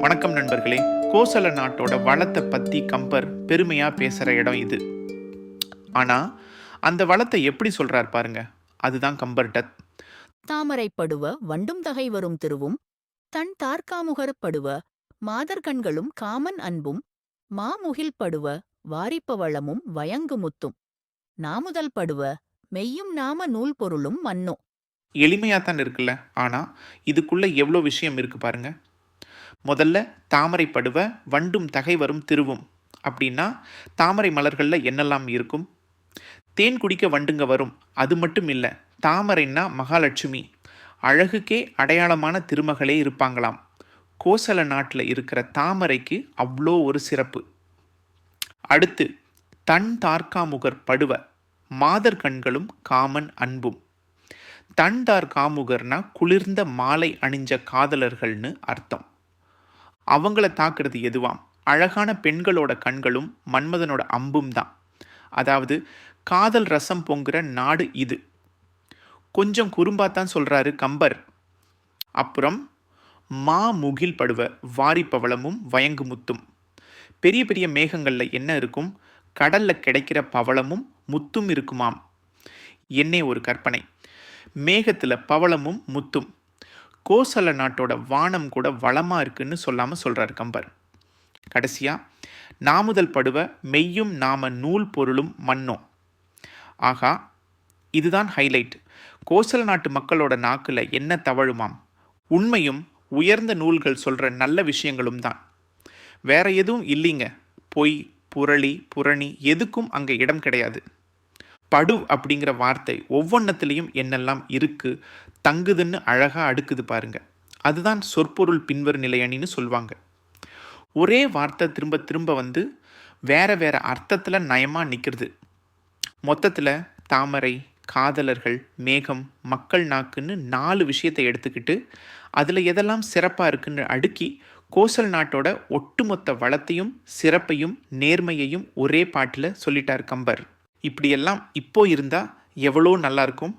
வணக்கம் நண்பர்களே. கோசல நாட்டோட வளத்தை பற்றி கம்பர் பெருமையாக பேசுகிற இடம் இது. ஆனால் அந்த வளத்தை எப்படி சொல்கிறார் பாருங்க. அதுதான் கம்பர்கிட்ட தாமரைப்படுவ வண்டும் தகை வரும் திருவும் தன் தார்காமுகரப் படுவ மாதர்கண்களும் காமன் அன்பும் மாமுகில் படுவ வாரிப்பவளமும் வயங்குமுத்தும் நாமுதல் படுவ மெய்யும் நாம நூல் பொருளும் மன்னோ எளிமையாக தான் இருக்குல்ல. ஆனால் இதுக்குள்ளே எவ்வளோ விஷயம் இருக்குது பாருங்க. முதல்ல தாமரை படுவ வண்டும் தகை வரும் திருவும். அப்படின்னா தாமரை மலர்களில் என்னெல்லாம் இருக்கும்? தேன் குடிக்க வண்டுங்க வரும். அது மட்டும் இல்லை தாமரைன்னா மகாலட்சுமி. அழகுக்கே அடையாளமான திருமகளே இருப்பாங்களாம். கோசல நாட்டில் இருக்கிற தாமரைக்கு அவ்வளோ ஒரு சிறப்பு. அடுத்து தன் தார்காமுகர் படுவ மாதர் கண்களும் காமன் அன்பும். தண்டார் காமுகர்னா குளிர்ந்த மாலை அணிஞ்ச காதலர்கள்னு அர்த்தம். அவங்கள தாக்குறது எதுவாம்? அழகான பெண்களோட கண்களும் மன்மதனோட அம்பும் தான். அதாவது காதல் ரசம் பொங்குற நாடு இது. கொஞ்சம் குறும்பாத்தான் சொல்கிறாரு கம்பர். அப்புறம் மா முகில் படுவ வாரிப்பவளமும் வயங்கு முத்தும். பெரிய பெரிய மேகங்களில் என்ன இருக்கும்? கடலில் கிடைக்கிற பவளமும் முத்தும் இருக்குமாம். என்னே ஒரு கற்பனை. மேகத்தில் பவளமும் முத்தும். கோசல நாட்டோட வானம் கூட வளமாக இருக்குன்னு சொல்லாமல் சொல்கிறார் கம்பர். கடைசியாக நாமுதல் படுவ மெய்யும் நாம நூல் பொருளும் மண்ணும் ஆகா இதுதான் ஹைலைட் கோசல நாட்டு மக்களோட நாக்கில் என்ன தவழுமாம்? உண்மையும் உயர்ந்த நூல்கள் சொல்கிற நல்ல விஷயங்களும் தான். வேற எதுவும் இல்லைங்க. பொய் புரளி புரணி எதுக்கும் அங்கே இடம் கிடையாது. படு அப்படிங்கிற வார்த்தை ஒவ்வொன்றத்துலேயும் என்னெல்லாம் இருக்குது தங்குதுன்னு அழகாக அடுக்குது பாருங்கள் அதுதான் சொற்பொருள் பின்வரும் நிலையணின்னு சொல்லுவாங்க ஒரே வார்த்தை திரும்ப திரும்ப வந்து வேற வேற அர்த்தத்தில் நயமாக நிற்கிறது மொத்தத்தில் தாமரை காதலர்கள் மேகம் மக்கள் நாக்குன்னு நாலு விஷயத்தை எடுத்துக்கிட்டு அதில் எதெல்லாம் சிறப்பாக இருக்குன்னு அடுக்கி கோசல் நாட்டோட ஒட்டுமொத்த வளத்தையும் சிறப்பையும் நேர்மையையும் ஒரே பாட்டில் சொல்லிட்டார் கம்பர். இப்படியெல்லாம் இப்போ இருந்தால் எவ்வளோ நல்லாயிருக்கும்?